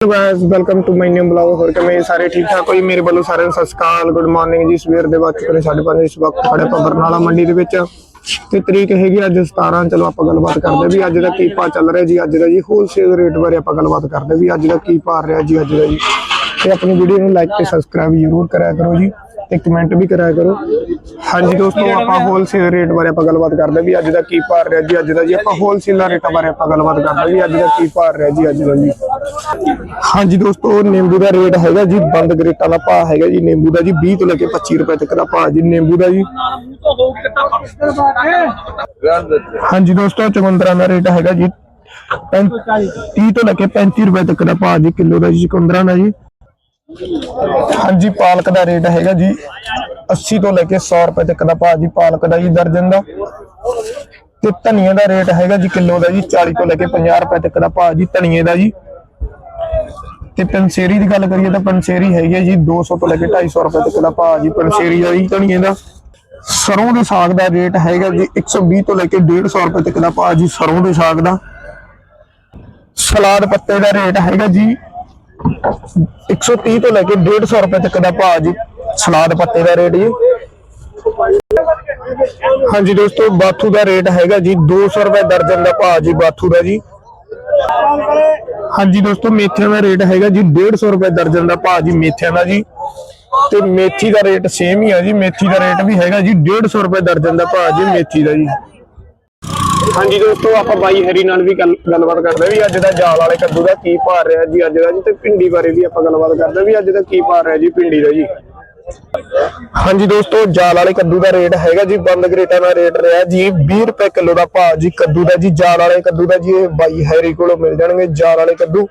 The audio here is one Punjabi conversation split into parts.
Hello guys welcome to my new blog ਹੋਰ ਕਿਵੇਂ ਸਾਰੇ ਠੀਕ ਠਾਕ ਹੋਈ ਮੇਰੇ ਵੱਲੋਂ ਸਾਰਿਆਂ ਨੂੰ ਸਤਿ ਸ਼੍ਰੀ ਅਕਾਲ ਗੁੱਡ ਮਾਰਨਿੰਗ ਜੀ। ਸਵੇਰ ਦੇ ਵਕਤ ਕਰੇ 5:30 ਇਸ ਵਕਤ ਖੜੇ ਆਪਾਂ ਬਰਨਾਲਾ ਮੰਡੀ ਦੇ ਵਿੱਚ। ਤੇ ਤਰੀਕ ਹੈਗੀ ਅੱਜ 17 ਚਲੋ ਆਪਾਂ ਗੱਲਬਾਤ ਕਰਦੇ ਵੀ ਅੱਜ ਦਾ ਕੀ ਭਾਅ ਚੱਲ ਰਿਹਾ ਜੀ, ਅੱਜ ਦਾ ਜੀ ਹੋਲਸੇਲ ਰੇਟ ਬਾਰੇ ਆਪਾਂ ਗੱਲਬਾਤ ਕਰਦੇ ਵੀ ਅੱਜ ਦਾ ਕੀ ਭਾਅ ਰਿਹਾ ਜੀ, ਅੱਜ ਦਾ ਜੀ। ਤੇ ਆਪਣੀ ਵੀਡੀਓ ਨੂੰ ਲਾਈਕ ਤੇ ਸਬਸਕ੍ਰਾਈਬ ਜ਼ਰੂਰ ਕਰਿਆ ਕਰੋ ਜੀ। ਤੇ ਕਮੈਂਟ ਵੀ ਕਰਿਆ ਕਰੋ। ਹਾਂਜੀ ਦੋਸਤੋ ਆਪਾਂ ਹੋਲਸੇਲ ਰੇਟ ਬਾਰੇ ਆਪਾਂ ਗੱਲਬਾਤ ਕਰਦੇ ਵੀ ਅੱਜ ਦਾ ਕੀ ਭਾਅ ਰਿਹਾ ਜੀ ਅੱਜ ਦਾ ਜੀ ਆਪਾਂ ਹੋਲਸੇਲ ਰੇਟਾਂ ਬਾਰੇ ਆਪਾਂ ਗੱਲਬਾਤ ਕਰਦੇ ਵੀ ਅੱਜ ਦਾ ਕੀ ਭਾਅ ਰਿਹਾ ਜੀ ਅੱਜ ਦਾ ਜੀ। ਹਾਂਜੀ ਦੋਸਤੋ ਨਿੰਬੂ ਦਾ ਰੇਟ ਹੈਗਾ ਜੀ ਬੰਦ ਗਰੇਟਾਂ ਦਾ ਭਾਅ ਹੈਗਾ ਜੀ ਨਿੰਬੂ ਦਾ ਜੀ 20 ਤੋਂ ਲੈ ਕੇ 25 ਰੁਪਏ ਤੱਕ ਦਾ ਭਾਅ ਜੀ ਨਿੰਬੂ ਦਾ ਜੀ। ਹਾਂਜੀ ਦੋਸਤੋ ਚੁਕੰਦਰਾਂ ਦਾ ਰੇਟ ਹੈਗਾ ਜੀ 30 ਤੋਂ ਲੈ ਕੇ 35 ਰੁਪਏ ਤੱਕ ਦਾ ਭਾਅ ਜੀ ਕਿਲੋ ਦਾ ਜੀ ਚੁਕੰਦਰਾਂ ਦਾ ਜੀ। ਹਾਂਜੀ, ਪਾਲਕ ਦਾ ਰੇਟ ਹੈਗਾ ਜੀ 80 ਤੋਂ ਲੈ ਕੇ 100 ਰੁਪਏ ਤੱਕ ਦਾ ਭਾਅ ਜੀ, ਪਾਲਕ ਦਾ ਜੀ, ਦਰਜਨ ਦਾ। ਤੇ ਧਨੀਆ ਦਾ ਰੇਟ ਹੈਗਾ ਜੀ ਕਿਲੋ ਦਾ ਜੀ 40 ਤੋਂ ਲੈ ਕੇ 50 ਰੁਪਏ ਤੱਕ ਦਾ ਭਾਅ ਜੀ, ਧਨੀਏ ਦਾ ਜੀ। ਤੇ ਪੰਸੇਰੀ ਦੀ ਗੱਲ ਕਰੀਏ ਤਾਂ ਪੰਸੇਰੀ ਹੈਗੀ ਹੈ ਜੀ 200 ਤੋਂ ਲੈ ਕੇ 250 ਰੁਪਏ ਤੱਕ ਦਾ ਭਾਅ ਜੀ ਪੰਸੇਰੀ ਦਾ ਜੀ, ਧਨੀਏ ਦਾ। ਸਰੋਂ ਦੇ ਸਾਗ ਦਾ ਰੇਟ ਹੈਗਾ ਜੀ 120 ਤੋਂ ਲੈ ਕੇ 150 ਰੁਪਏ ਤੱਕ ਦਾ ਭਾਅ ਜੀ ਸਰੋਂ ਦੇ ਸਾਗ ਦਾ। ਸਲਾਦ ਪੱਤੇ ਦਾ ਰੇਟ ਹੈਗਾ ਜੀ 130 ਤੋਂ ਲੈ ਕੇ 150 ਰੁਪਏ ਤੱਕ ਦਾ ਭਾਅ ਜੀ, ਸਲਾਦ ਪੱਤੇ ਦਾ ਰੇਟ ਜੀ। ਹਾਂਜੀ ਦੋਸਤੋ, ਬਾਥੂ ਦਾ ਰੇਟ ਹੈਗਾ ਜੀ 200 ਰੁਪਏ ਦਰਜਨ ਦਾ ਭਾਅ ਜੀ, ਬਾਥੂ ਦਾ ਜੀ। ਹਾਂਜੀ ਦੋਸਤੋ, ਮੇਥਿਆਂ ਦਾ ਰੇਟ ਹੈਗਾ ਜੀ 150 ਰੁਪਏ ਦਰਜਨ ਦਾ ਭਾਅ ਜੀ, ਮੇਥਿਆਂ ਦਾ ਜੀ। ਤੇ ਮੇਥੀ ਦਾ ਰੇਟ ਸੇਮ ਹੀ ਆ ਜੀ, ਮੇਥੀ ਦਾ ਰੇਟ ਵੀ ਹੈਗਾ ਜੀ 150 ਰੁਪਏ ਦਰਜਨ ਦਾ ਭਾਅ ਜੀ, ਮੇਥੀ ਦਾ ਜੀ। ਹਾਂਜੀ ਦੋਸਤੋ, ਆਪਾਂ ਬਾਈ ਹਰੀ ਨਾਲ ਵੀ ਗੱਲ- ਗੱਲਬਾਤ ਕਰਦੇ ਵੀ ਅੱਜ ਦਾ ਜਾਲ ਵਾਲੇ ਕੱਦੂ ਦਾ ਕੀ ਭਾਅ ਰਿਹਾ ਜੀ, ਅੱਜ ਦਾ ਜੀ ਤੇ ਭਿੰਡੀ ਬਾਰੇ ਵੀ ਆਪਾਂ ਗੱਲਬਾਤ ਕਰਦੇ ਵੀ ਅੱਜ ਦਾ ਕੀ ਭਾਅ ਰਿਹਾ ਜੀ, ਭਿੰਡੀ ਦਾ ਜੀ। ਹਾਂਜੀ ਦੋਸਤੋ, ਜਾਲ ਵਾਲੇ ਕੱਦੂ ਦਾ ਰੇਟ ਹੈਗਾ ਜੀ, ਬੰਦ ਗਰੇਟਾਂ ਦਾ ਰੇਟ ਰਿਹਾ ਜੀ 20 ਰੁਪਏ ਕਿਲੋ ਦਾ ਭਾਅ ਜੀ ਕੱਦੂ ਦਾ ਜੀ, ਜਾਲ ਵਾਲੇ ਕੱਦੂ ਦਾ ਜੀ, ਇਹ ਬਾਈ ਹੈਰੀ ਕੋਲੋਂ ਮਿਲ ਜਾਣਗੇ ਜਾਲ ਵਾਲੇ ਕੱਦੂ।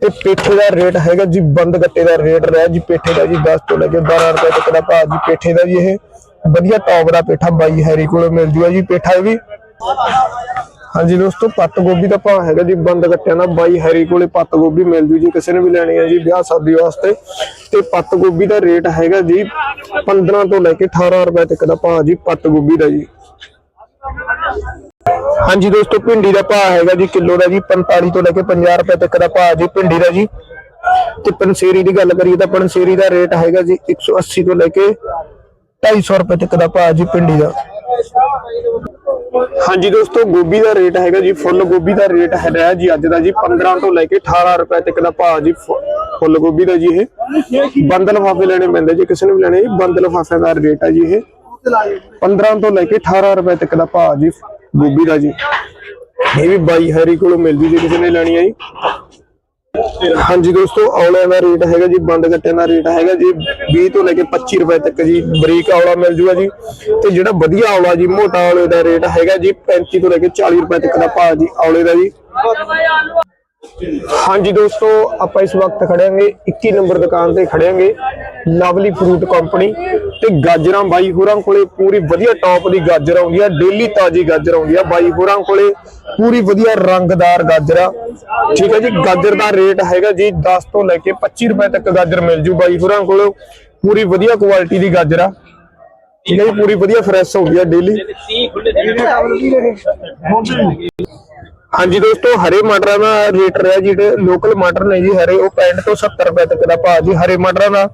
ਤੇ ਪੇਠੇ ਦਾ ਰੇਟ ਹੈਗਾ ਜੀ, ਬੰਦ ਗੱਟੇ ਦਾ ਰੇਟ ਰਿਹਾ ਜੀ, ਪੇਠੇ ਦਾ ਜੀ 10 ਤੋਂ ਲੈ ਕੇ 12 ਰੁਪਏ ਤੱਕ ਦਾ ਭਾਅ ਜੀ, ਪੇਠੇ ਦਾ ਜੀ ਇਹ। ਵਧੀਆ ਟੌਪ ਦਾ ਪੇਠਾ ਬਾਈ ਹੈਰੀ ਕੋਲੋਂ ਮਿਲ ਜੂਗਾ ਜੀ ਪੇਠਾ ਇਹ ਵੀ। ਹਾਂਜੀ ਦੋਸਤੋ ਪੱਤ ਗੋਭੀ ਦਾ ਭਾਅ ਹੈਗਾ ਜੀ ਬੰਦ ਗੱਟਿਆਂ ਦਾ। ਬਾਈ ਹੈਰੀ ਕੋਲੇ ਪੱਤ ਗੋਭੀ ਮਿਲ ਜੂ ਜੀ, ਕਿਸੇ ਨੇ ਵੀ ਲੈਣੀ ਹੈ ਜੀ ਵਿਆਹ ਸ਼ਾਦੀ ਵਾਸਤੇ। ਤੇ ਪੱਤ ਗੋਭੀ ਦਾ ਰੇਟ ਹੈਗਾ ਜੀ 15 ਤੋਂ ਲੈ ਕੇ 18 ਰੁਪਏ ਤੱਕ ਦਾ ਭਾਅ ਜੀ ਪੱਤ ਗੋਭੀ ਦਾ ਜੀ। ਹਾਂਜੀ ਦੋਸਤੋ, ਭਿੰਡੀ ਦਾ ਭਾਅ ਹੈਗਾ ਜੀ ਕਿਲੋ ਦਾ ਜੀ 45 ਤੋਂ ਲੈ ਕੇ 50 ਰੁਪਏ ਤੱਕ ਦਾ ਭਾਅ ਜੀ ਭਿੰਡੀ ਦਾ ਜੀ। ਤੇ ਪਨਸੇਰੀ ਦੀ ਗੱਲ ਕਰੀਏ ਤਾਂ ਪਨਸੇਰੀ ਦਾ ਰੇਟ ਹੈਗਾ ਜੀ 180 ਤੋਂ ਲੈ ਕੇ 250 ਰੁਪਏ ਤੱਕ ਦਾ ਭਾਅ ਜੀ ਭਿੰਡੀ ਦਾ। ਹਾਂਜੀ ਦੋਸਤੋ, ਗੋਭੀ ਦਾ ਰੇਟ ਹੈਗਾ ਜੀ, ਫੁੱਲ ਗੋਭੀ ਦਾ ਰੇਟ ਹੈਗਾ ਜੀ ਅੱਜ ਦਾ ਜੀ 15 ਤੋਂ ਲੈ ਕੇ 18 ਰੁਪਏ ਤੱਕ ਦਾ ਭਾਅ ਜੀ ਫੁੱਲ ਗੋਭੀ ਦਾ ਜੀ ਇਹ। ਬੰਦ ਲਫਾਫੇ ਲੈਣੇ ਪੈਂਦੇ ਜੀ, ਕਿਸੇ ਨੇ ਵੀ ਲੈਣੇ ਜੀ ਬੰਦ ਲਫਾਫੇ ਦਾ ਰੇਟ ਹੈ ਜੀ ਇਹ। 15 ਤੋਂ ਲੈ ਕੇ 18 ਰੁਪਏ ਤੱਕ ਦਾ ਭਾਅ ਜੀ, ਗੋਭੀ ਦਾ ਜੀ। ਇਹ ਵੀ ਬਾਈ ਹਰੀ ਕੋਲੋਂ ਮਿਲਦੀ ਜੀ ਕਿਸੇ ਨੇ ਲੈਣੀ ਹੈ ਜੀ। ਹਾਂਜੀ ਦੋਸਤੋ ਔਲਿਆਂ ਦਾ ਰੇਟ ਹੈਗਾ ਜੀ, ਬੰਦ ਗੱਟਿਆਂ ਦਾ ਰੇਟ ਹੈਗਾ ਜੀ 20 ਤੋਂ ਲੈ ਕੇ 25 ਰੁਪਏ ਤੱਕ ਜੀ, ਬਰੀਕ ਔਲਾ ਮਿਲ ਜੂਗਾ ਜੀ। ਤੇ ਜਿਹੜਾ ਵਧੀਆ ਔਲਾ ਜੀ, ਮੋਟਾ ਔਲੇ ਦਾ ਰੇਟ ਹੈਗਾ ਜੀ 35 ਤੋਂ ਲੈ ਕੇ 40 ਰੁਪਏ ਤੱਕ ਦਾ ਭਾਅ ਜੀ ਔਲੇ ਦਾ ਜੀ। ਹਾਂਜੀ ਦੋਸਤੋ ਆਪਾਂ ਇਸ ਵਕਤ ਖੜਿਆਂਗੇ 21 ਨੰਬਰ ਦੁਕਾਨ ਤੇ ਖੜਿਆਂਗੇ ਲਵਲੀ ਫਰੂਟ ਕੰਪਨੀ ਤੇ ਗਾਜਰਾਂ ਬਾਈ ਹੋਰਾਂ ਕੋਲੇ ਪੂਰੀ ਵਧੀਆ ਟੌਪ ਦੀ ਗਾਜਰ ਆਉਂਦੀ ਆ ਡੇਲੀ ਤਾਜ਼ੀ ਗਾਜਰ ਆਉਂਦੀ ਆ ਬਾਈ ਹੋਰਾਂ ਕੋਲੇ ਪੂਰੀ ਵਧੀਆ ਰੰਗਦਾਰ ਗਾਜਰ ਆ। ਠੀਕ ਹੈ ਜੀ ਗਾਜਰ ਦਾ ਰੇਟ ਹੈਗਾ ਜੀ 10 ਤੋਂ ਲੈ ਕੇ 25 ਰੁਪਏ ਤੱਕ ਗਾਜਰ ਮਿਲ ਜੂ ਬਾਈ ਹੋਰਾਂ ਕੋਲ। ਪੂਰੀ ਵਧੀਆ ਕੁਆਲਿਟੀ ਦੀ ਗਾਜਰ ਆ। ਠੀਕ ਹੈ ਜੀ ਪੂਰੀ ਵਧੀਆ ਫਰੈਸ਼ ਹੁੰਦੀ ਆ ਡੇਲੀ ਹਾਂਜੀ ਦੋਸਤੋ, ਹਰੇ ਮਟਰਾਂ ਦਾ ਰੇਟ ਰਿਹਾ ਜਿਹੜੇ ਲੋਕਲ ਮਟਰ ਨੇ ਜੀ, ਹਰੇ, ਉਹ 65 ਤੋਂ 70 ਰੁਪਏ ਤੱਕ ਦਾ ਭਾਅ ਜੀ, ਹਰੇ ਮਟਰਾਂ ਦਾ।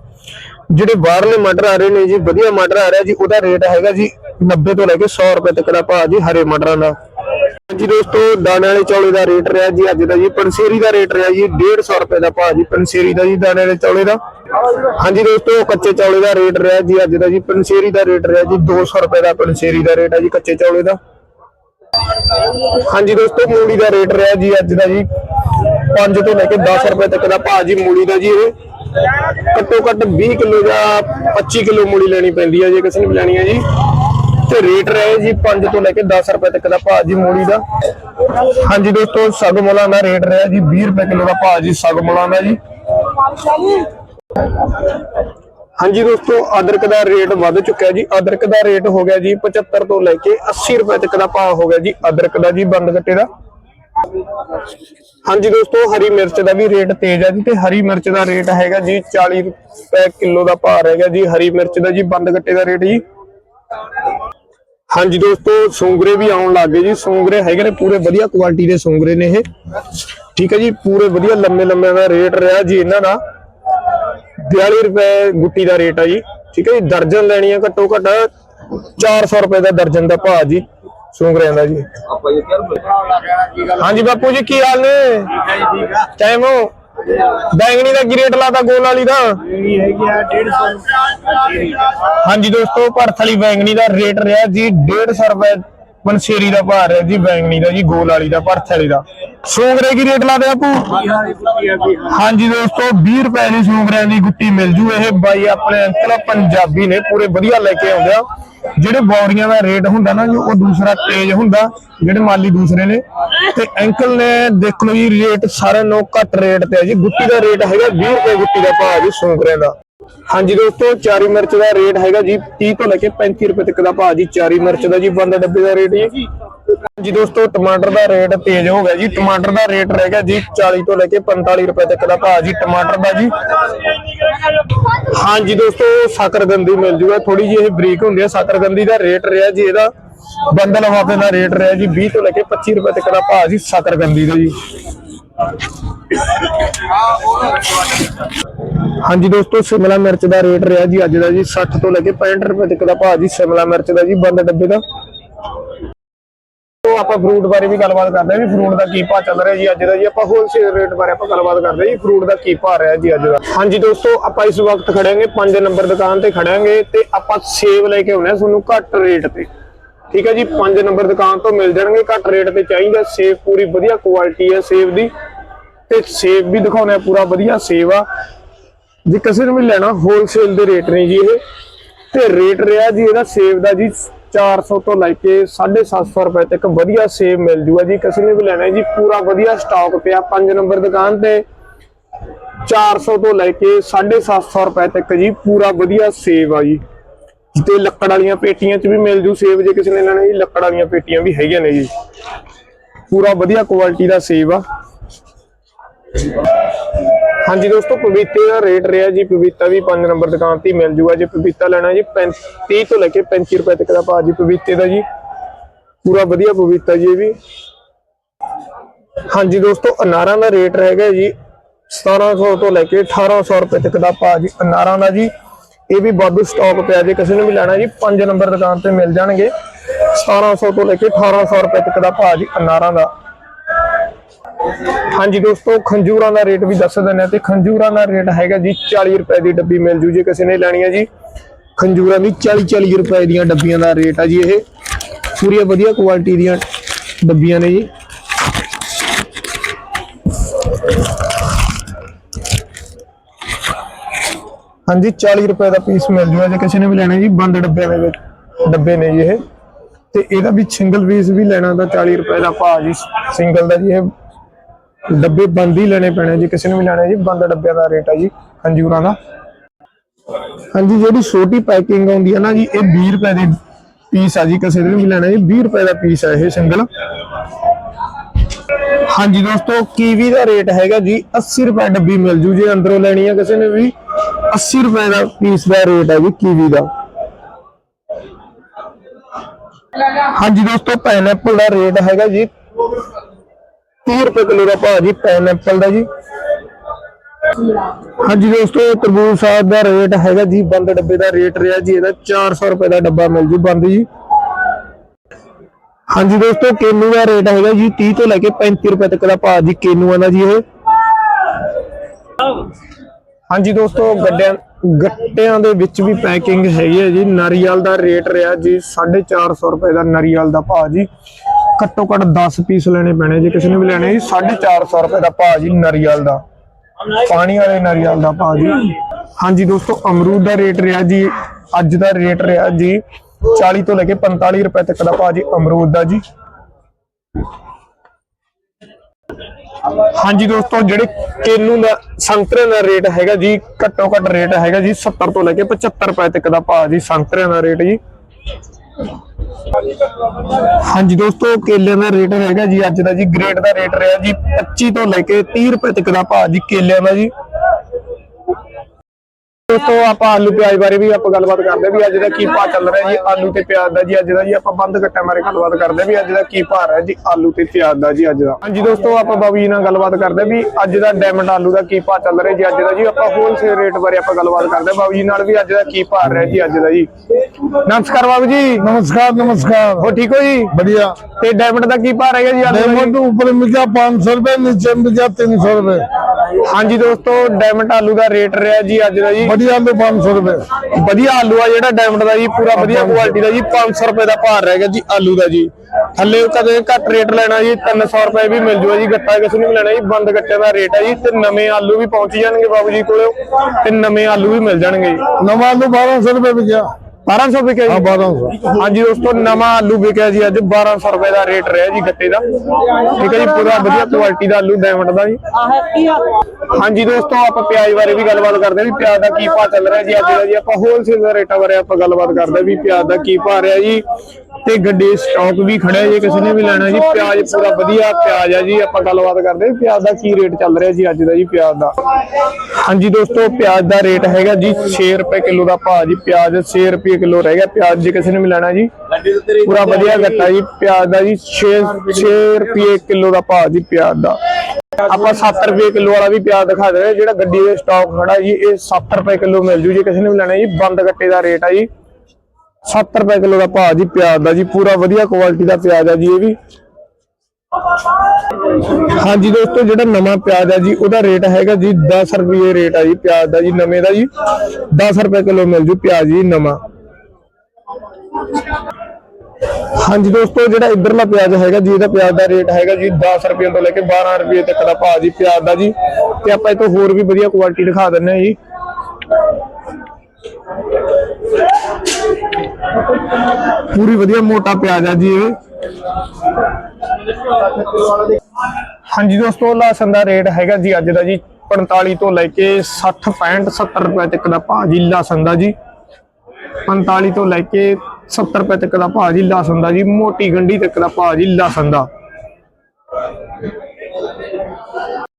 ਜਿਹੜੇ ਬਾਹਰਲੇ ਮਟਰ ਆ ਰਹੇ ਨੇ ਜੀ, ਵਧੀਆ ਮਟਰ ਆ ਰਿਹਾ ਜੀ, ਉਹਦਾ ਰੇਟ ਹੈਗਾ ਜੀ 90 ਤੋਂ ਲੈ ਕੇ 100 ਰੁਪਏ ਤੱਕ ਦਾ ਭਾਅ ਜੀ, ਹਰੇ ਮਟਰਾਂ ਦਾ। ਹਾਂਜੀ ਦੋਸਤੋ, ਦਾਣੇ ਵਾਲੇ ਚੌਲੇ ਦਾ ਰੇਟ ਰਿਹਾ ਜੀ, ਅੱਜ ਦਾ ਜੀ, ਪੰਸੇਰੀ ਦਾ ਰੇਟ ਰਿਹਾ ਜੀ 150 ਰੁਪਏ ਦਾ ਭਾਅ ਜੀ, ਪੰਸੇਰੀ ਦਾ ਜੀ, ਦਾਣੇ ਵਾਲੇ ਚੌਲੇ ਦਾ। ਹਾਂਜੀ ਦੋਸਤੋ, ਕੱਚੇ ਚੌਲੇ ਦਾ ਰੇਟ ਰਿਹਾ ਜੀ, ਅੱਜ ਦਾ ਜੀ, ਪੰਸੇਰੀ ਦਾ ਰੇਟ ਰਿਹਾ ਜੀ 200 ਰੁਪਏ ਦਾ ਪੰਸੇਰੀ ਦਾ ਰੇਟ ਹੈ ਜੀ, ਕੱਚੇ ਚੌਲੇ ਦਾ। ਹਾਂਜੀ ਦੋਸਤੋ, ਮੂਲੀ ਦਾ ਰੇਟ ਰਿਹਾ ਜੀ ਅੱਜ ਦਾ ਜੀ 5 ਤੋਂ ਲੈ ਕੇ 10 ਰੁਪਏ ਤੱਕ ਦਾ ਭਾਅ ਜੀ ਮੂਲੀ ਦਾ ਜੀ ਇਹ। ਘੱਟੋ ਘੱਟ 20 ਕਿਲੋ ਜਾਂ 25 ਕਿਲੋ ਮੂਲੀ ਲੈਣੀ ਪੈਂਦੀ ਹੈ ਜੇ ਕਿਸੇ ਨੇ ਵੀ ਲੈਣੀ ਹੈ ਜੀ। ਤੇ ਰੇਟ ਰਹੇ ਜੀ 5 ਤੋਂ ਲੈ ਕੇ 10 ਰੁਪਏ ਤੱਕ ਦਾ ਭਾਅ ਜੀ ਮੂਲੀ ਦਾ। ਹਾਂਜੀ ਦੋਸਤੋ, ਸਗਮੁਲਾਂ ਦਾ ਰੇਟ ਰਿਹਾ ਜੀ 20 ਰੁਪਏ ਕਿਲੋ ਦਾ ਭਾਅ ਜੀ ਸਗਮੁਲਾਂ ਦਾ ਜੀ। ਹਾਂਜੀ ਦੋਸਤੋ, ਅਦਰਕ ਦਾ ਰੇਟ ਵੱਧ ਚੁੱਕਿਆ ਜੀ। ਅਦਰਕ ਦਾ ਰੇਟ ਹੋ ਗਿਆ ਜੀ 75 ਤੋਂ ਲੈ ਕੇ 80 ਰੁਪਏ ਤੱਕ ਦਾ ਭਾਅ ਹੋ ਗਿਆ ਜੀ ਅਦਰਕ ਦਾ ਜੀ, ਬੰਦ ਗੱਟੇ ਦਾ। ਹਾਂਜੀ ਦੋਸਤੋ, ਹਰੀ ਮਿਰਚ ਦਾ ਵੀ ਰੇਟ ਤੇਜ਼ ਹੈ ਜੀ ਤੇ ਹਰੀ ਮਿਰਚ ਦਾ ਰੇਟ ਹੈਗਾ ਜੀ 40 ਰੁਪਏ ਕਿਲੋ ਦਾ ਭਾਅ ਹੈਗਾ ਜੀ। ਹਰੀ ਮਿਰਚ ਦਾ ਜੀ, ਬੰਦ ਗੱਟੇ ਦਾ ਰੇਟ ਜੀ। ਹਾਂਜੀ ਦੋਸਤੋ, ਸੂੰਗਰੇ ਵੀ ਆਉਣ ਲੱਗ ਗਏ ਜੀ। ਸੂੰਗਰੇ ਹੈਗੇ ਨੇ ਪੂਰੇ ਵਧੀਆ ਕੁਆਲਿਟੀ ਦੇ ਸੂੰਗਰੇ ਨੇ ਇਹ। ਠੀਕ ਹੈ ਜੀ, ਪੂਰੇ ਵਧੀਆ ਲੰਮੇ ਲੰਮੇ ਦਾ ਰੇਟ ਰਿਹਾ ਜੀ ਇਹਨਾਂ ਦਾ। 42 ਰੁਪਏ ਗੁੱਟੀ ਦਾ ਰੇਟ ਆ ਜੀ, ਠੀਕ ਹੈ ਜੀ, ਦਰਜਨ ਲੈਣੀ ਆ ਘੱਟੋ ਘੱਟ 400 ਰੁਪਏ ਦਾ ਦਰਜਨ ਦਾ ਭਾਅ ਜੀ ਸੂੰਗਰਿਆਂ ਦਾ ਜੀ। ਹਾਂਜੀ ਬਾਪੂ ਜੀ, ਕੀ ਹਾਲ ਨੇ? ਕਿਵੇਂ ਹੋ? ਬੈਂਗਣੀ ਦਾ ਕੀ ਰੇਟ ਲਾਤਾ ਗੋਲ ਵਾਲੀ ਦਾ? ਹਾਂਜੀ ਦੋਸਤੋ ਭਰਥ ਵਾਲੀ ਬੈਂਗਣੀ ਦਾ ਰੇਟ ਰਿਹਾ ਜੀ 150 ਰੁਪਏ ਪੰਸੇਰੀ ਦਾ ਭਾਅ ਰਿਹਾ ਜੀ, ਬੈਂਗਣੀ ਦਾ ਜੀ, ਗੋਲ ਵਾਲੀ ਦਾ ਭਰਥ ਵਾਲੀ ਦਾ। ਸੂੰਗਰੇ ਕੀ ਰੇਟ ਲਾਦੇ ਆਪੂ ਹਾਂਜੀ ਦੋਸਤੋ 20 ਰੁਪਏ ਦੀ ਸੂੰਗਰਿਆਂ ਦੀ ਗੁੱਟੀ ਮਿਲ ਜੂ। ਇਹ ਬਾਈ ਆਪਣੇ ਅੰਕਲ ਪੰਜਾਬੀ ਨੇ, ਪੂਰੇ ਵਧੀਆ ਲੈ ਕੇ ਆਉਂਦੇ ਆ। ਜਿਹੜੇ ਬੌੜੀਆਂ ਦਾ ਰੇਟ ਹੁੰਦਾ ਨਾ ਉਹ ਦੂਸਰਾ ਤੇਜ਼ ਹੁੰਦਾ, ਜਿਹੜੇ ਮਾਲੀ ਦੂਸਰੇ ਨੇ। ਤੇ ਅੰਕਲ ਨੇ, ਦੇਖ ਲਓ ਜੀ, ਰੇਟ ਸਾਰਿਆਂ ਨੂੰ ਘੱਟ ਰੇਟ ਤੇ ਆ ਜੀ। ਗੁੱਟੀ ਦਾ ਰੇਟ ਹੈਗਾ 20 ਰੁਪਏ ਗੁੱਟੀ ਦਾ ਭਾਅ ਜੀ ਸੂੰਗਰਿਆਂ ਦਾ। ਹਾਂਜੀ ਦੋਸਤੋ, ਚਾਰੀ ਮਿਰਚ ਦਾ ਰੇਟ ਹੈਗਾ ਜੀ 30 ਤੋਂ ਲੈ ਕੇ 35 ਰੁਪਏ ਤੱਕ ਦਾ ਭਾਅ ਜੀ, ਚਾਰੀ ਮਿਰਚ ਦਾ ਜੀ, ਬੰਦ ਡੱਬੇ ਦਾ ਰੇਟ ਜੀ। ਜੀ ਦੋਸਤੋ, ਟਮਾਟਰ ਦਾ ਰੇਟ ਤੇਜ਼ ਹੋ ਗਿਆ ਜੀ। ਟਮਾਟਰ ਦਾ ਰੇਟ ਰਹਿ ਗਿਆ ਜੀ 40 ਤੋਂ ਲੈ ਕੇ 45 ਰੁਪਏ ਤੱਕ ਦਾ ਭਾਅ ਜੀ, ਟਮਾਟਰ ਦਾ ਜੀ। ਹਾਂਜੀ ਦੋਸਤੋ, ਸਾਕਰਗੰਦੀ ਮਿਲ ਜੂਗਾ। ਥੋੜੀ ਜਿਹੀ ਇਹ ਬਰੀਕ ਹੁੰਦੀ ਹੈ, ਸਾਕਰਗੰਦੀ ਦਾ ਰੇਟ ਰਿਹਾ ਜੀ ਇਹਦਾ। ਬੰਦਲ ਲਫਾਫੇ ਦਾ ਰੇਟ ਰਿਹਾ ਜੀ 20 ਤੋਂ ਲੈ ਕੇ 25 ਰੁਪਏ ਤੱਕ ਦਾ ਭਾਅ ਜੀ, ਸਕਰਗੰਦੀ ਦਾ ਜੀ। ਹਾਂਜੀ ਦੋਸਤੋ, ਸ਼ਿਮਲਾ ਮਿਰਚ ਦਾ ਰੇਟ ਰਿਹਾ ਜੀ ਅੱਜ ਦਾ ਜੀ 60 ਤੋਂ ਲੈ ਕੇ 65 ਰੁਪਏ ਤੱਕ ਦਾ ਭਾਅ ਜੀ ਸ਼ਿਮਲਾ ਮਿਰਚ ਦਾ ਜੀ ਬੰਦ ਡੱਬੇ ਦਾ। ਤੋਂ ਆਪਾਂ ਫਰੂਟ ਬਾਰੇ ਵੀ ਗੱਲਬਾਤ ਕਰਦੇ ਹਾਂ ਵੀ ਫਰੂਟ ਦਾ ਕੀ ਭਾਅ ਚੱਲ ਰਿਹਾ ਜੀ ਅੱਜ ਦਾ ਜੀ, ਆਪਾਂ ਹੋਲਸੇਲ ਰੇਟ ਬਾਰੇ ਆਪਾਂ ਗੱਲਬਾਤ ਕਰਦੇ ਹਾਂ ਜੀ, ਫਰੂਟ ਦਾ ਕੀ ਭਾਅ ਰਿਹਾ ਜੀ ਅੱਜ ਦਾ। ਹਾਂਜੀ ਦੋਸਤੋ, ਆਪਾਂ ਇਸ ਵਕਤ ਖੜਾਂਗੇ 5 ਨੰਬਰ ਦੁਕਾਨ ਤੇ ਖੜਾਂਗੇ ਤੇ ਆਪਾਂ ਸੇਬ ਲੈ ਕੇ ਆਉਣੇ ਆ ਤੁਹਾਨੂੰ ਘੱਟ ਰੇਟ ਤੇ। ਠੀਕ ਹੈ ਜੀ 5 ਨੰਬਰ ਦੁਕਾਨ ਤੋਂ ਮਿਲ ਜਾਣਗੇ, ਘੱਟ ਰੇਟ ਤੇ ਚਾਹੀਦਾ ਸੇਬ ਪੂਰੀ ਵਧੀਆ ਕੁਆਲਿਟੀ ਹੈ ਸੇਬ ਦੀ। ਤੇ ਸੇਬ ਵੀ ਦਿਖਾਉਣਾ ਪੂਰਾ ਵਧੀਆ ਸੇਬ ਆ। ਜੇ ਕਿਸੇ ਨੂੰ ਵੀ ਲੈਣਾ ਹੋਲਸੇਲ ਦੇ ਰੇਟ ਨੇ ਜੀ ਇਹ। ਤੇ ਰੇਟ ਰਿਹਾ ਜੀ ਇਹਦਾ ਸੇਬ ਦਾ ਜੀ 400 ਤੋਂ ਲੈ ਕੇ 750 ਰੁਪਏ ਤੱਕ ਵਧੀਆ ਸੇਬ ਮਿਲ ਜੂਗਾ ਜੀ। ਕਿਸੇ ਨੇ ਵੀ ਲੈਣਾ ਜੀ, ਪੂਰਾ ਵਧੀਆ ਸਟਾਕ ਪਿਆ 5 ਨੰਬਰ ਦੁਕਾਨ ਤੇ। 400 ਤੋਂ ਲੈ ਕੇ 750 ਰੁਪਏ ਤੱਕ ਜੀ, ਪੂਰਾ ਵਧੀਆ ਸੇਬ ਆ ਜੀ। ਤੇ ਲੱਕੜ ਵਾਲੀਆਂ ਪੇਟੀਆਂ 'ਚ ਵੀ ਮਿਲ ਜੂ ਸੇਬ ਜੇ ਕਿਸੇ ਨੇ ਲੈਣਾ ਜੀ, ਲੱਕੜ ਵਾਲੀਆਂ ਪੇਟੀਆਂ ਵੀ ਹੈਗੀਆਂ ਨੇ ਜੀ। ਪੂਰਾ ਵਧੀਆ ਕੁਆਲਿਟੀ ਦਾ ਸੇਬ ਆ। ਹਾਂਜੀ ਦੋਸਤੋ ਪਪੀਤੇ ਦਾ ਰੇਟ ਰਿਹਾ ਜੀ ਪਪੀਤਾ ਵੀ 5 ਨੰਬਰ ਦੁਕਾਨ ਤੇ ਮਿਲ ਜੂਗਾ। ਜੇ ਪਪੀਤਾ ਲੈਣਾ ਜੀ 30 ਤੋਂ ਲੈ ਕੇ 35 ਰੁਪਏ ਤੱਕ ਦਾ ਭਾਅ ਜੀ ਪਪੀਤੇ ਦਾ ਜੀ। ਪੂਰਾ ਵਧੀਆ ਪਪੀਤਾ ਜੀ ਇਹ ਵੀ। ਹਾਂਜੀ ਦੋਸਤੋ, ਅਨਾਰਾਂ ਦਾ ਰੇਟ ਹੈਗਾ ਜੀ 1700 ਤੋਂ ਲੈ ਕੇ 1800 ਰੁਪਏ ਤੱਕ ਦਾ ਭਾਅ ਜੀ, ਅਨਾਰਾਂ ਦਾ ਜੀ। ਇਹ ਵੀ ਵਾਧੂ ਸਟਾਕ ਪਿਆ ਜੇ ਕਿਸੇ ਨੂੰ ਵੀ ਲੈਣਾ ਜੀ 5 ਨੰਬਰ ਦੁਕਾਨ ਤੇ ਮਿਲ ਜਾਣਗੇ। 1700 ਤੋਂ ਲੈ ਕੇ 1800 ਰੁਪਏ ਤੱਕ ਦਾ ਭਾਅ ਜੀ, ਅਨਾਰਾਂ ਦਾ। ਹਾਂਜੀ ਦੋਸਤੋ, ਖੰਜੂਰਾਂ ਦਾ ਰੇਟ ਵੀ ਦੱਸ ਦਿੰਦੇ ਆ ਤੇ ਖੰਜੂਰਾਂ ਦਾ ਰੇਟ ਹੈਗਾ ਜੀ 40 ਰੁਪਏ ਦੀ ਡੱਬੀ ਮਿਲ ਜੂ ਜੇ ਕਿਸੇ ਨੇ ਲੈਣੀ ਹੈ ਜੀ। ਖੰਜੂਰਾਂ ਦੀ 40 40 ਰੁਪਏ ਦੀਆਂ ਡੱਬੀਆਂ ਦਾ ਰੇਟ ਆ ਜੀ ਇਹ। ਪੂਰੀਆਂ ਵਧੀਆ ਕੁਆਲਿਟੀ ਦੀਆਂ ਡੱਬੀਆਂ ਨੇ ਜੀ। ਹਾਂਜੀ 40 ਰੁਪਏ ਦਾ ਪੀਸ ਮਿਲ ਜੂਗਾ ਜੇ ਕਿਸੇ ਨੇ ਵੀ ਲੈਣਾ ਜੀ, ਬੰਦ ਡੱਬਿਆਂ ਦੇ ਵਿੱਚ। ਡੱਬੇ ਨੇ ਜੀ ਇਹ। ਤੇ ਇਹਦਾ ਵੀ ਸਿੰਗਲ ਪੀਸ ਵੀ ਲੈਣਾ ਤਾਂ 40 ਰੁਪਏ ਦਾ ਭਾਅ ਜੀ। ਸਿੰਗਲ ਦਾ ਜੀ ਇਹ ਡੱਬੇ ਬੰਦ ਹੀ ਲੈਣੇ ਪੈਣੇ ਜੀ ਕਿਸੇ ਨੂੰ ਵੀ ਲੈਣਾ ਜੀ, ਬੰਦ ਡੱਬਿਆਂ ਦਾ ਰੇਟ ਹੈ ਜੀ ਖੰਜੂਰਾਂ ਦਾ। ਹਾਂਜੀ, ਜਿਹੜੀ ਛੋਟੀ ਪੈਕਿੰਗ ਆਉਂਦੀ ਹੈ ਨਾ ਜੀ, ਇਹ 20 ਰੁਪਏ ਦੀ ਪੀਸ ਆ ਜੀ, ਕਿਸੇ ਨੂੰ ਵੀ ਲੈਣਾ ਜੀ 20 ਰੁਪਏ ਦਾ ਪੀਸ ਹੈ ਇਹ ਸਿੰਗਲ ਹਾਂਜੀ ਦੋਸਤੋ, ਕੀਵੀ ਦਾ ਰੇਟ ਹੈਗਾ ਜੀ 80 ਰੁਪਏ ਡੱਬੀ ਮਿਲ ਜੂ ਜੇ ਅੰਦਰੋਂ ਲੈਣੀ ਆ ਕਿਸੇ ਨੇ ਵੀ। 80 ਰੁਪਏ ਦਾ ਪੀਸ ਦਾ ਰੇਟ ਹੈ ਜੀ ਕੀਵੀ ਦਾ। ਹਾਂਜੀ ਦੋਸਤੋ ਪਾਈਨਐਪਲ ਦਾ ਰੇਟ ਹੈਗਾ ਜੀ 30 ਰੁਪਏ ਕਿਲੋ ਦਾ ਭਾਅ ਜੀ ਪਾਈਨਐਪਲ ਦਾ ਜੀ। ਹਾਂਜੀ ਦੋਸਤੋ, ਤਰਬੂਜ ਸਾਹਿਬ ਦਾ ਰੇਟ ਹੈਗਾ ਜੀ, ਬੰਦ ਡੱਬੇ ਦਾ ਰੇਟ ਰਿਹਾ ਜੀ, ਇਹਦਾ 400 ਰੁਪਏ ਦਾ ਡੱਬਾ ਮਿਲ ਜੂ ਬੰਦ ਜੀ। ਹਾਂਜੀ ਦੋਸਤੋ, ਕੇਨੂ ਦਾ ਰੇਟ ਹੈਗਾ ਜੀ 30 ਤੋਂ ਲੈ ਕੇ 35 ਰੁਪਏ ਤੱਕ ਦਾ ਭਾਅ ਜੀ ਕੇਨੂਆਂ ਦਾ ਜੀ ਇਹ। ਹਾਂਜੀ ਦੋਸਤੋ, ਗੱਡਿਆਂ ਗੱਟਿਆਂ ਦੇ ਵਿੱਚ ਵੀ ਪੈਕਿੰਗ ਹੈਗੀ ਹੈ ਜੀ। ਨਾਰੀਅਲ ਦਾ ਰੇਟ ਰਿਹਾ ਜੀ 450 ਰੁਪਏ ਦਾ ਨਾਰੀਅਲ ਦਾ ਭਾਅ ਜੀ। ਘੱਟੋ ਘੱਟ 10 ਪੀਸ ਲੈਣੇ ਪੈਣੇ ਜੀ, ਕਿਸੇ ਨੇ ਵੀ ਲੈਣੇ ਜੀ। 450 ਰੁਪਏ ਦਾ ਭਾਅ ਜੀ ਨਾਰੀਅਲ ਦਾ। ਪਾਣੀ ਵਾਲੇ ਨਾਰੀਅਲ ਦਾ ਭਾਅ ਜੀ। ਹਾਂਜੀ ਦੋਸਤੋ, ਅਮਰੂਦ ਦਾ ਰੇਟ ਰਿਹਾ ਜੀ। ਅੱਜ ਦਾ ਰੇਟ ਰਿਹਾ ਜੀ 40 ਤੋਂ ਲੈ ਕੇ 45 ਰੁਪਏ ਤੱਕ ਦਾ ਭਾਅ ਜੀ ਅਮਰੂਦ ਦਾ ਜੀ। ਹਾਂਜੀ ਦੋਸਤੋ, ਜਿਹੜੇ ਕੇਨੂ ਦਾ ਸੰਤਰੇ ਦਾ ਰੇਟ ਹੈਗਾ ਜੀ, ਘੱਟੋ ਘੱਟ ਰੇਟ ਹੈਗਾ ਜੀ 70 ਤੋਂ ਲੈ ਕੇ 75 ਰੁਪਏ ਤੱਕ ਦਾ ਭਾਅ ਜੀ ਸੰਤਰੇ ਦਾ ਰੇਟ ਜੀ। ਹਾਂਜੀ ਦੋਸਤੋ, ਕੇਲਿਆਂ ਦਾ ਰੇਟ ਹੈਗਾ ਜੀ, ਅੱਜ ਦਾ ਜੀ ਗ੍ਰੇਡ ਦਾ ਰੇਟ ਰਿਹਾ ਜੀ 25 ਤੋਂ ਲੈ ਕੇ 30 ਰੁਪਏ ਤੱਕ ਦਾ ਭਾਅ ਜੀ ਕੇਲਿਆਂ ਦਾ ਜੀ। ਦੋਸਤੋ ਆਪਾਂ ਆਲੂ ਪਿਆਜ਼ ਬਾਰੇ ਵੀ ਆਪਾਂ ਗੱਲਬਾਤ ਕਰਦੇ ਵੀ ਅੱਜ ਦਾ ਕੀ ਭਾਅ ਚੱਲ ਰਿਹਾ ਜੀ ਆਲੂ ਤੇ ਪਿਆਜ਼ ਦਾ ਜੀ ਅੱਜ ਦਾ ਜੀ ਆਪਾਂ ਬੰਦ ਕੱਟਾਂ ਬਾਰੇ ਗੱਲਬਾਤ ਕਰਦੇ ਵੀ ਅੱਜ ਦਾ ਕੀ ਭਾਅ ਹੈ ਜੀ ਆਲੂ ਤੇ ਪਿਆਜ਼ ਦਾ ਜੀ ਅੱਜ ਦਾ। ਹਾਂਜੀ ਦੋਸਤੋ ਆਪਾਂ ਬਾਬੀ ਨਾਲ ਗੱਲਬਾਤ ਕਰਦੇ ਵੀ ਅੱਜ ਦਾ ਡਾਇਮੰਡ ਆਲੂ ਦਾ ਕੀ ਭਾਅ ਚੱਲ ਰਿਹਾ ਜੀ ਅੱਜ ਦਾ ਜੀ ਆਪਾਂ ਹੋਲਸੇਲ ਰੇਟ ਬਾਰੇ ਆਪਾਂ ਗੱਲਬਾਤ ਕਰਦੇ ਬਾਬੀ ਜੀ ਨਾਲ ਵੀ ਅੱਜ ਦਾ ਕੀ ਭਾਅ ਰਿਹਾ ਜੀ ਅੱਜ ਦਾ ਜੀ। ਨਮਸਕਾਰ ਬਾਬੂ ਜੀ। ਨਮਸਕਾਰ ਨਮਸਕਾਰ। ਹੋ ਠੀਕ ਹੋ ਜੀ? ਵਧੀਆ। ਤੇ ਡਾਇਮੰਡ ਦਾ ਕੀ ਭਾਰ ਹੈ ਜੀ ਆਲੂ ਦਾ ਡਾਇਮੰਡ ਉੱਪਰ ਮਿਲਿਆ 500 ਰੁਪਏ ਨੀਚੇ ਮਿਲਿਆ 300 ਰੁਪਏ। ਹਾਂਜੀ ਦੋਸਤੋ ਡਾਇਮੰਡ ਆਲੂ ਦਾ ਰੇਟ ਰਿਹਾ ਜੀ ਅੱਜ ਦਾ ਜੀ। ਵਧੀਆ ਆਲੂ 500 ਰੁਪਏ। ਵਧੀਆ ਆਲੂ ਆ ਜਿਹੜਾ ਡਾਇਮੰਡ ਦਾ ਜੀ ਪੂਰਾ ਵਧੀਆ ਕੁਆਲਿਟੀ ਦਾ ਜੀ 500 ਰੁਪਏ ਦਾ ਭਾਰ ਰਹਿ ਗਿਆ ਜੀ ਆਲੂ ਦਾ ਜੀ। ਥੱਲੇ ਕਦੇ ਘੱਟ ਰੇਟ ਲੈਣਾ ਜੀ 300 ਰੁਪਏ ਵੀ ਮਿਲ ਜੂਗਾ ਜੀ ਗੱਟਾ ਕਿਸ ਨੂੰ ਲੈਣਾ ਜੀ ਬੰਦ ਗੱਟੇ ਦਾ ਰੇਟ ਹੈ ਜੀ ਤੇ ਨਵੇਂ ਆਲੂ ਵੀ ਪਹੁੰਚ ਜਾਣਗੇ ਬਾਬੂ ਜੀ ਕੋਲੋਂ ਤੇ ਨਵੇਂ ਆਲੂ ਵੀ ਮਿਲ ਜਾਣਗੇ ਜੀ। ਨਵਾਂ ਆਲੂ 1200 ਰੁਪਏ ਵਿਕਿਆ। 1200 ਵਿਕਿਆ ਜੀ। ਹਾਂ 1200 ਹਾਂਜੀ ਦੋਸਤੋ ਨਵਾਂ ਆਲੂ ਵਿਕਿਆ ਜੀ ਅੱਜ 1200 ਰੁਪਏ ਦਾ ਰੇਟ ਰਿਹਾ ਜੀ ਗੱਟੇ ਦਾ। ਠੀਕ ਹੈ ਜੀ ਪੂਰਾ ਵਧੀਆ ਕੁਆਲਿਟੀ ਦਾ ਆਲੂ ਡਾਇਮੰਡ ਦਾ ਜੀ। ਹਾਂਜੀ ਦੋਸਤੋ ਆਪਾਂ ਪਿਆਜ਼ ਬਾਰੇ ਵੀ ਗੱਲਬਾਤ ਕਰਦੇ ਵੀ ਪਿਆਜ਼ ਦਾ ਕੀ ਭਾਅ ਚੱਲ ਰਿਹਾ ਜੀ ਅੱਜ ਦਾ ਜੀ ਆਪਾਂ ਹੋਲਸੇਲ ਦਾ ਰੇਟਾਂ ਬਾਰੇ ਆਪਾਂ ਗੱਲਬਾਤ ਕਰਦੇ ਵੀ ਪਿਆਜ਼ ਦਾ ਕੀ ਭਾਅ ਰਿਹਾ ਜੀ। ਤੇ ਗੱਡੇ ਸਟਾਕ ਵੀ ਖੜਾ ਜੇ ਕਿਸੇ ਨੇ ਵੀ ਲੈਣਾ ਜੀ ਪਿਆਜ਼ ਪੂਰਾ ਵਧੀਆ ਪਿਆਜ਼ ਆ ਜੀ ਆਪਾਂ ਗੱਲਬਾਤ ਕਰਦੇ ਪਿਆਜ਼ ਦਾ ਕੀ ਰੇਟ ਚੱਲ ਰਿਹਾ ਜੀ ਅੱਜ ਦਾ ਜੀ ਪਿਆਜ਼ ਦਾ। ਹਾਂਜੀ ਦੋਸਤੋ ਪਿਆਜ਼ ਦਾ ਰੇਟ ਹੈਗਾ ਜੀ 6 ਰੁਪਏ ਕਿਲੋ ਦਾ ਭਾਅ ਜੀ ਪਿਆਜ਼ 6 ਰੁਪਏ ਕਿਲੋ ਰਹਿ ਗਿਆ ਪਿਆਜ਼ ਜੇ ਕਿਸੇ ਨੇ ਵੀ ਲੈਣਾ ਜੀ। ਪੂਰਾ ਵਧੀਆ ਗੱਟਾ ਜੀ ਪਿਆਜ਼ ਦਾ ਜੀ 6 6 ਰੁਪਏ ਕਿਲੋ ਦਾ ਭਾਅ ਜੀ ਪਿਆਜ਼ ਦਾ। ਆਪਾਂ 7 ਰੁਪਏ ਕਿਲੋ ਵਾਲਾ ਵੀ ਪਿਆਜ਼ ਦਿਖਾ ਦੇ। ਜਿਹੜਾ ਗੱਡੀ ਦੇ ਸਟਾਕ ਖੜਾ ਜੀ ਇਹ 7 ਰੁਪਏ ਕਿਲੋ ਮਿਲ ਜੂ ਜੇ ਕਿਸੇ ਨੇ ਲੈਣਾ ਜੀ ਬੰਦ ਗੱਟੇ ਦਾ ਰੇਟ ਆ ਜੀ। 7 ਰੁਪਏ ਕਿਲੋ ਦਾ ਭਾਅ ਜੀ ਪਿਆਜ਼ ਦਾ ਜੀ ਪੂਰਾ ਵਧੀਆ ਕੁਆਲਿਟੀ ਦਾ ਪਿਆਜ਼ ਆ ਜੀ ਇਹ ਵੀ। ਹਾਂਜੀ ਦੋਸਤੋ ਜਿਹੜਾ ਨਵਾਂ ਪਿਆਜ਼ ਆ ਜੀ ਉਹਦਾ ਰੇਟ ਹੈਗਾ ਜੀ 10 ਰੁਪਏ ਰੇਟ ਆ ਜੀ ਪਿਆਜ਼ ਦਾ ਜੀ ਨਵੇਂ ਦਾ ਜੀ। 10 ਰੁਪਏ ਕਿਲੋ ਮਿਲ ਜੂ ਪਿਆਜ਼ ਜੀ ਨਵਾਂ। ਹਾਂਜੀ ਦੋਸਤੋ, ਜਿਹੜਾ ਇਧਰਲਾ ਪਿਆਜ਼ ਹੈਗਾ ਜੀ, ਇਹਦਾ ਪਿਆਜ਼ ਦਾ ਰੇਟ ਹੈਗਾ ਜੀ 10 ਰੁਪਏ ਤੋਂ ਲੈ ਕੇ 12 ਰੁਪਏ ਤੱਕ ਦਾ ਭਾਅ ਜੀ, ਪਿਆਜ਼ ਦਾ ਜੀ। ਤੇ ਆਪਾਂ ਇਹ ਤੋਂ ਹੋਰ ਵੀ ਵਧੀਆ ਕੁਆਲਿਟੀ ਦਿਖਾ ਦਿੰਨੇ ਆ ਜੀ। ਪੂਰੀ ਵਧੀਆ ਮੋਟਾ ਪਿਆਜ਼ ਆ ਜੀ ਇਹ। ਹਾਂਜੀ ਦੋਸਤੋ, ਲਸਣ ਦਾ ਰੇਟ ਹੈਗਾ ਜੀ ਅੱਜ ਦਾ ਜੀ 45 ਤੋਂ ਲੈ ਕੇ 60 65 70 ਰੁਪਏ ਤੱਕ ਦਾ ਭਾਅ ਜੀ ਲਸਣ ਦਾ ਜੀ। 45 ਤੋਂ ਲੈ ਕੇ 70 ਰੁਪਏ ਤੱਕ ਦਾ ਭਾਅ ਜੀ, ਲਸਣ ਦਾ ਜੀ, ਮੋਟੀ ਗੰਢੀ ਤੱਕ ਦਾ ਭਾਅ ਜੀ, ਲਸਣ ਦਾ।